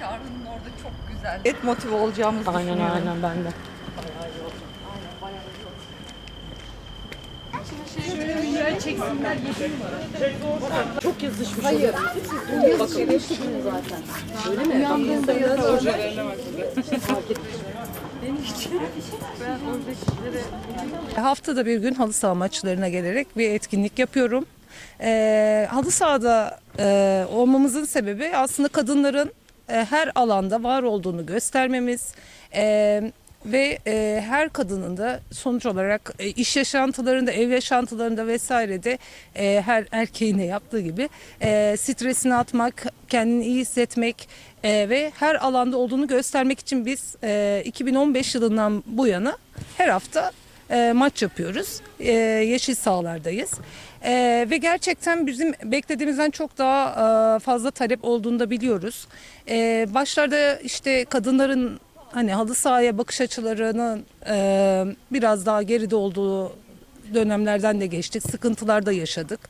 Çağrı'nın orada çok güzel. Et motive olacağımızı Aynen düşünüyorum. aynen ben de. Çok yazışmış. Hayır. Haftada bir gün halı saha maçlarına gelerek bir etkinlik yapıyorum. Ee, halı sahada e, olmamızın sebebi aslında kadınların e, her alanda var olduğunu göstermemiz e, ve e, her kadının da sonuç olarak iş yaşantılarında, ev yaşantılarında vesairede her erkeğin de yaptığı gibi stresini atmak, kendini iyi hissetmek ve her alanda olduğunu göstermek için biz e, 2015 yılından bu yana her hafta maç yapıyoruz. Yeşil sahalardayız. E, ve gerçekten bizim beklediğimizden çok daha e, fazla talep olduğunu da biliyoruz. E, başlarda işte kadınların hani halı sahaya bakış açılarının e, biraz daha geride olduğu dönemlerden de geçtik. Sıkıntılar da yaşadık.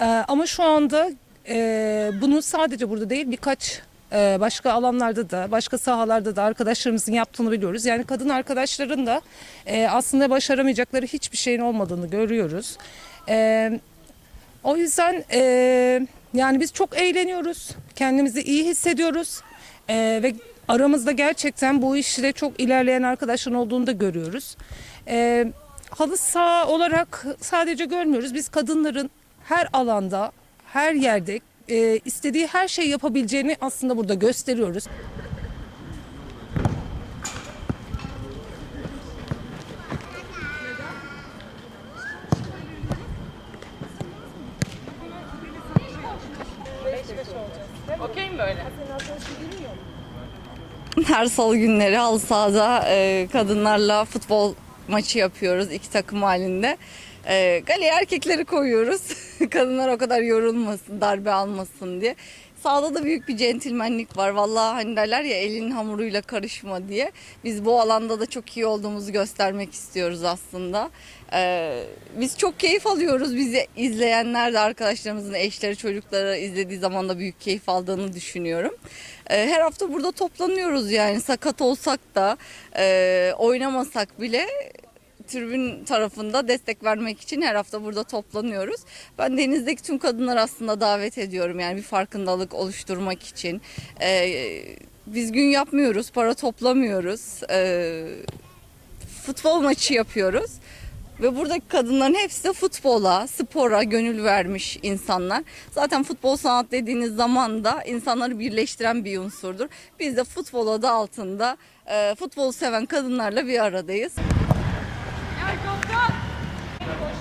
E, ama şu anda e, bunu sadece burada değil birkaç e, başka alanlarda da başka sahalarda da arkadaşlarımızın yaptığını biliyoruz. Yani kadın arkadaşların da e, aslında başaramayacakları hiçbir şeyin olmadığını görüyoruz. E, o yüzden e, yani biz çok eğleniyoruz. Kendimizi iyi hissediyoruz. E, ve aramızda gerçekten bu işte çok ilerleyen arkadaşların olduğunu da görüyoruz. E, halı saha olarak sadece görmüyoruz. Biz kadınların her alanda, her yerde e, istediği her şeyi yapabileceğini aslında burada gösteriyoruz. Böyle? Her salı günleri halı sahada e, kadınlarla futbol maçı yapıyoruz iki takım halinde. E, galeye erkekleri koyuyoruz. Kadınlar o kadar yorulmasın, darbe almasın diye. Sahada da büyük bir centilmenlik var. Vallahi hani derler ya elin hamuruyla karışma diye. Biz bu alanda da çok iyi olduğumuzu göstermek istiyoruz aslında. Ee, biz çok keyif alıyoruz. Bizi izleyenler de arkadaşlarımızın eşleri, çocukları izlediği zaman da büyük keyif aldığını düşünüyorum. Ee, her hafta burada toplanıyoruz yani sakat olsak da e, oynamasak bile tribün tarafında destek vermek için her hafta burada toplanıyoruz. Ben denizdeki tüm kadınlar aslında davet ediyorum yani bir farkındalık oluşturmak için. Ee, biz gün yapmıyoruz, para toplamıyoruz. Ee, futbol maçı yapıyoruz. Ve buradaki kadınların hepsi de futbola, spora gönül vermiş insanlar. Zaten futbol sanat dediğiniz zaman da insanları birleştiren bir unsurdur. Biz de futbol adı altında e, futbolu seven kadınlarla bir aradayız.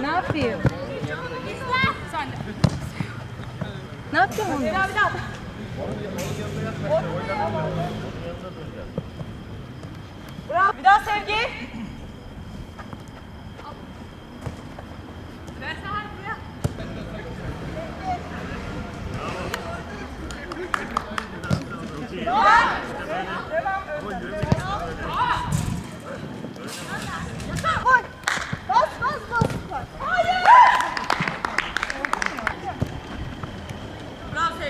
Ne yapayım? Ne yapacağım onu? Bir daha sevgi.